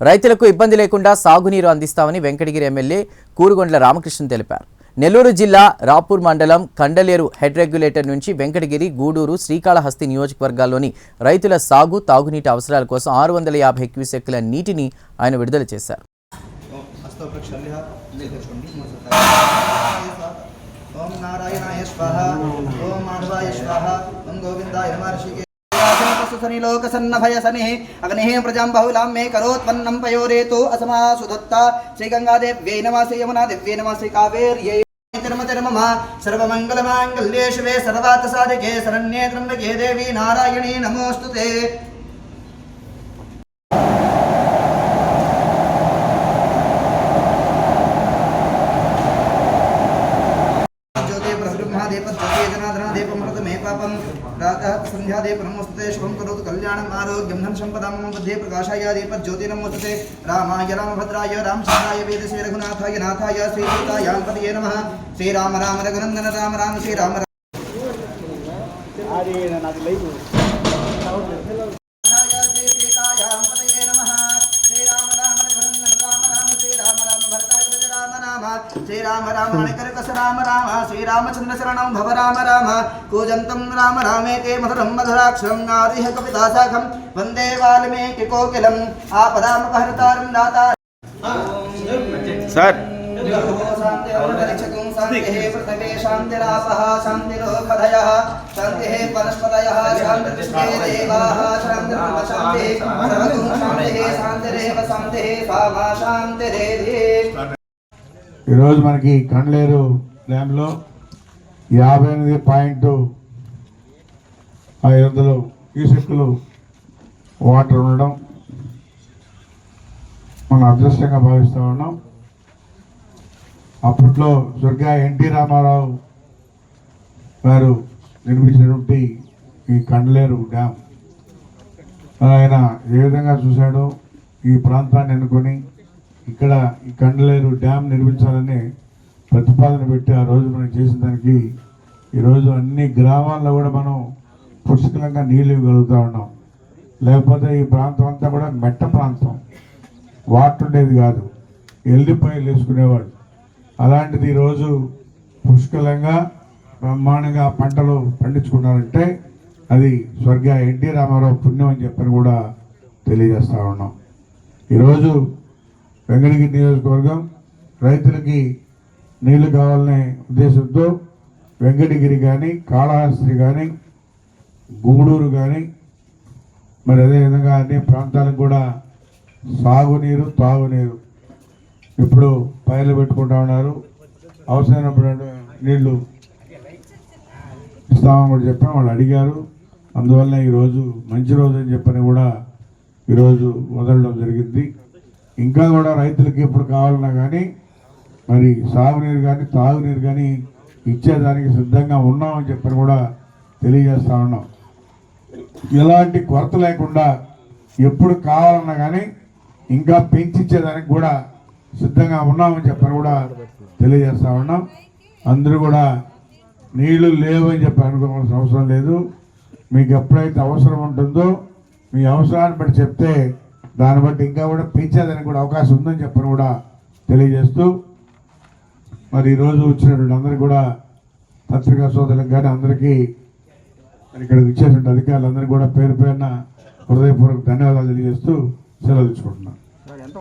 రైతులకు ఇబ్బంది లేకుండా సాగునీరు అందిస్తామని వెంకటగిరి ఎమ్మెల్యే కూరుగొండ్ల రామకృష్ణ తెలిపారు. నెల్లూరు జిల్లా రాపూర్ మండలం కండలేరు హెడ్ రెగ్యులేటర్ నుంచి వెంకటగిరి గూడూరు శ్రీకాళహస్తి నియోజకవర్గాల్లోని రైతుల సాగు తాగునీటి అవసరాల కోసం ఆరు వందల యాభై క్యూసెక్ల నీటిని ఆయన విడుదల చేశారు. ఓం స్వాహ ఓం స్వాహ ఓం గోవిందాయ ओम गोविन्दाय महर्षिके सन्नभयसनिः अग्निः प्रजां बहुलां मे करोत्पन्नं पयोरेतु असमा सुदत्ता श्रीगङ्गादेव्यै नमः श्री यमुनादेव्यै नमः श्री कावेर्यै तिरुमतिरुमम सर्वमङ्गलमाङ्गल्ये शिवे सर्वार्थसाधिके शरण्ये त्र्यम्बके देवी नारायणी नमोऽस्तु ते ब्रह्मादेव ज्योति जनार्दनादेव मृत मे पापं प्रातः सन्ध्यादेव नमोस्तुते शुभं करोतु कल्याणम् आरोग्यं धन सम्पदां मम बुद्धे प्रकाशाय देव ज्योति नमोस्तुते रामाय रामभद्राय रामचन्द्राय वेदसे रघुनाथाय नाथाय श्रीसीतायां पतये नमः श्रीराम राम रघुनन्दन राम राम श्रीराम राम राम नाम श्रीराम राम हरिकरकस राम राम। श्रीरामचन्द्र शरणं भव राम राम। कूजन्तं राम रामेते मधुरं मधुराक्षरं नारिह कपिताशाखं वंदे वाल्मीकिकोकिलम् आपदामपहर्तारं दाता। पृथ्वी शान्तिरापः शान्तिरोखधयः शान्तिः वनस्पतयः शान्तिर्विश्वे देवाः शान्तिर्ब्रह्म शान्तिः। सर्वगुण शान्तिः शान्तिरेव शान्तिः। सामा शान्तिरेधि। ఈరోజు మనకి కండ్లేరు డ్యాంలో యాభై ఎనిమిది పాయింట్ ఐదు వందలు క్యూసెక్కులు వాటర్ ఉండడం మనం అదృష్టంగా భావిస్తూ ఉన్నాం. అప్పట్లో స్వర్గీయ ఎన్టీ రామారావు గారు నిర్మించినటువంటి ఈ కండలేరు డ్యామ్. ఆయన ఏ విధంగా చూశాడో ఈ ప్రాంతాన్ని ఎన్నుకొని ఇక్కడ ఈ కండలేరు డ్యామ్ నిర్మించాలని ప్రతిపాదన పెట్టి ఆ రోజు మనం చేసిన దానికి ఈరోజు అన్ని గ్రామాల్లో కూడా మనం పుష్కలంగా నీళ్ళు ఇవ్వగలుగుతూ ఉన్నాం. లేకపోతే ఈ ప్రాంతం అంతా కూడా మెట్ట ప్రాంతం. వాటర్ ఉండేది కాదు. ఎల్లిపాయలు వేసుకునేవాడు అలాంటిది ఈరోజు పుష్కలంగా బ్రహ్మాండంగా పంటలు పండించుకున్నారంటే అది స్వర్గ ఎన్టీ రామారావు పుణ్యం అని చెప్పని కూడా తెలియజేస్తా ఉన్నాం. ఈరోజు వెంకటగిరి నియోజకవర్గం రైతులకి నీళ్ళు కావాలనే ఉద్దేశంతో వెంకటగిరి కానీ కాళహస్తి కానీ గూడూరు కానీ మరి అదేవిధంగా అన్ని ప్రాంతాలకు కూడా సాగునీరు తాగునీరు ఇప్పుడు పైర్లు పెట్టుకుంటా ఉన్నారు. అవసరమైనప్పుడు నీళ్ళు ఇస్తామని కూడా చెప్పాం వాళ్ళు అడిగారు. అందువల్ల ఈరోజు మంచి రోజు అని చెప్పని కూడా ఈరోజు వదలడం జరిగింది. ఇంకా కూడా రైతులకి ఎప్పుడు కావాలన్నా కానీ మరి సాగునీరు కానీ తాగునీరు కానీ ఇచ్చేదానికి సిద్ధంగా ఉన్నామని చెప్పని కూడా తెలియజేస్తా ఉన్నాం. ఎలాంటి కొరత లేకుండా ఎప్పుడు కావాలన్నా కానీ ఇంకా పెంచిచ్చేదానికి కూడా సిద్ధంగా ఉన్నామని చెప్పని కూడా తెలియజేస్తా ఉన్నాం. అందరూ కూడా నీళ్ళు లేవని చెప్పి అనుకోవాల్సిన అవసరం లేదు. మీకు ఎప్పుడైతే అవసరం ఉంటుందో మీ అవసరాన్ని బట్టి చెప్తే దాన్ని బట్టి ఇంకా కూడా పెంచేదానికి కూడా అవకాశం ఉందని చెప్పని కూడా తెలియజేస్తూ మరి ఈరోజు వచ్చినటువంటి అందరికీ కూడా పత్రికా సోదరులకు కానీ అందరికీ మరి ఇక్కడ ఇచ్చేటువంటి అధికారులందరికీ కూడా పేరు పేరున హృదయపూర్వక ధన్యవాదాలు తెలియజేస్తూ సెలవు తీసుకుంటున్నాను.